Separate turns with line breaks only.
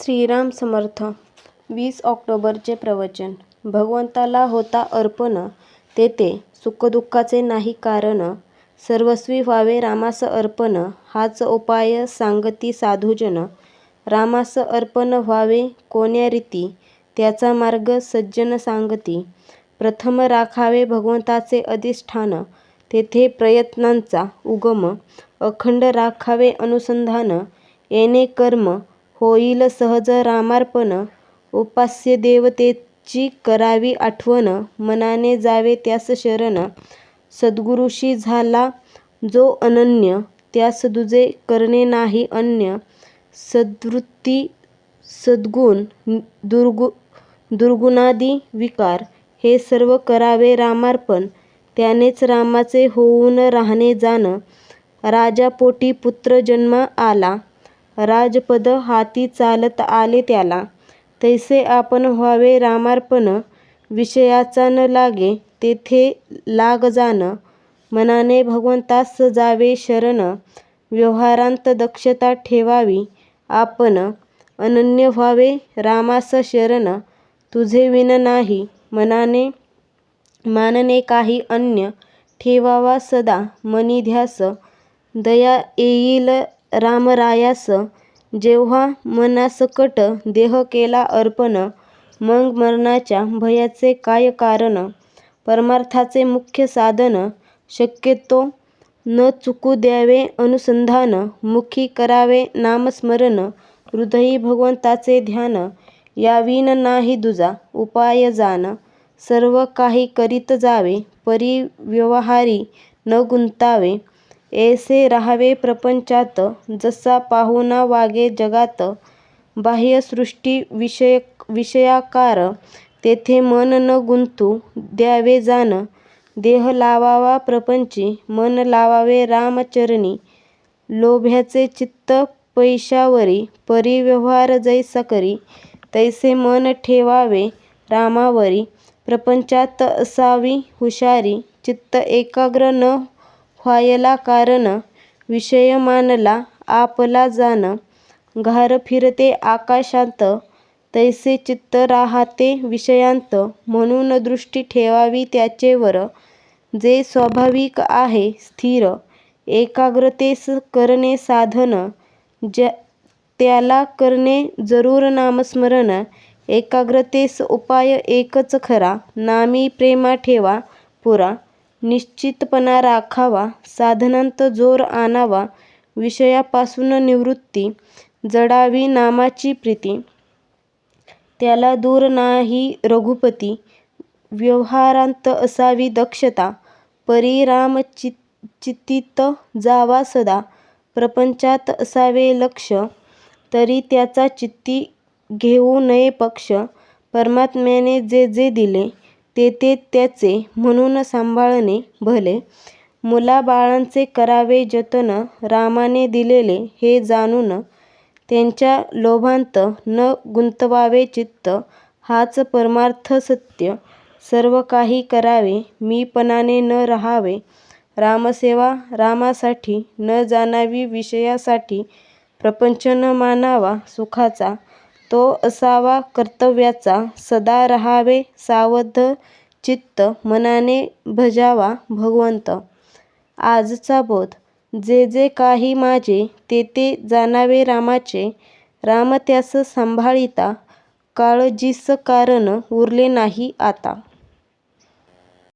श्रीराम समर्थ. वीस ऑक्टोबरचे प्रवचन. भगवंताला होता अर्पण. तेथे सुखदुःखाचे नाही कारण. सर्वस्वी व्हावे रामास अर्पण. हाच उपाय सांगती साधुजन. रामास अर्पण व्हावे कोण्या रीती? त्याचा मार्ग सज्जन सांगती. प्रथम राखावे भगवंताचे अधिष्ठान. तेथे प्रयत्नांचा उगम. अखंड राखावे अनुसंधान. येणे कर्म. होईल सहज रामार्पण. उपास्य देवतेची करावी आठवण. मनाने जावे त्यास शरण. सद्गुरूशी झाला जो अनन्य त्यास दुजे करणे नाही अन्य. सद्वृत्ती सद्गुण दुर्गुणादि विकार हे सर्व करावे रामार्पण. त्यानेच रामाचे होऊन राहणे जाण. राजापोटी पुत्र जन्मा आला. राजपद हाती चालत आले त्याला. तैसे आपण व्हावे रामार्पण विषयाचा न लागे तेथे लाग जाण. मनाने भगवंतास जावे शरण व्यवहारांत दक्षता ठेवावी. आपण अनन्य व्हावे रामास शरण तुझे विन नाही. मनाने मानणे काही अन्य ठेवावा सदा. मनी ध्यास दया येईल रामरायास जेव्हा मनासकट देह केला अर्पण मग मरणाच्या भयाचे काय कारण? परमार्थाचे मुख्य साधन शक्यतो न चुकू द्यावे अनुसंधान मुखी करावे नामस्मरण हृदयी भगवंताचे ध्यान यावीन नाही दुजा उपाय जाण सर्व काही करीत जावे परी व्यवहारी न गुंतावे ऐसे राहावे प्रपंचात जसा पाहुणा वागे जगात. बाह्यसृष्टी विषयाकार तेथे मन न गुंतू द्यावे जाण. देह लावावा प्रपंची मन लावावे रामचरणी. लोभ्याचे चित्त पैशावरी परी व्यवहार जैसा करी तैसे मन ठेवावे रामावरी. प्रपंचात असावी हुशारी चित्त एकाग्र न व्हायला कारण विषय मानला आपला जाण. घार फिरते आकाशांत तैसे चित्त राहाते विषयांत. म्हणून दृष्टी ठेवावी त्याचेवर. जे स्वाभाविक आहे स्थिर. एकाग्रतेस करणे साधन. त्याला करणे जरूर नामस्मरण. एकाग्रतेस उपाय एकच खरा. नामी प्रेमा ठेवा पुरा. निश्चितपणा राखावा साधनांत जोर आणावा विषयापासून निवृत्ती जडावी नामाची प्रीती. त्याला दूर नाही रघुपती व्यवहारांत असावी दक्षता परी राम चित्तीत जावा सदा प्रपंचात असावे लक्ष तरी त्याचा चित्ती घेऊ नये पक्ष परमात्म्याने जे जे दिले. ते ते त्याचे म्हणून सांभाळणे भले. मुलाबाळांचे करावे जतन रामाने दिलेले हे जाणून त्यांच्या लोभांत न गुंतवावे चित्त हाच परमार्थ सत्य. सर्व काही करावे मीपणाने न रहावे. रामसेवा रामासाठी न जाणावी विषयासाठी प्रपंच न मानावा सुखाचा. तो असावा कर्तव्याचा. सदा रहावे सावध चित्त मनाने भजावा भगवंत. आजचा बोध. जे जे काही माझे ते ते जाणावे रामाचे. राम त्यास सांभाळीता. काळजीस कारण उरले नाही आता.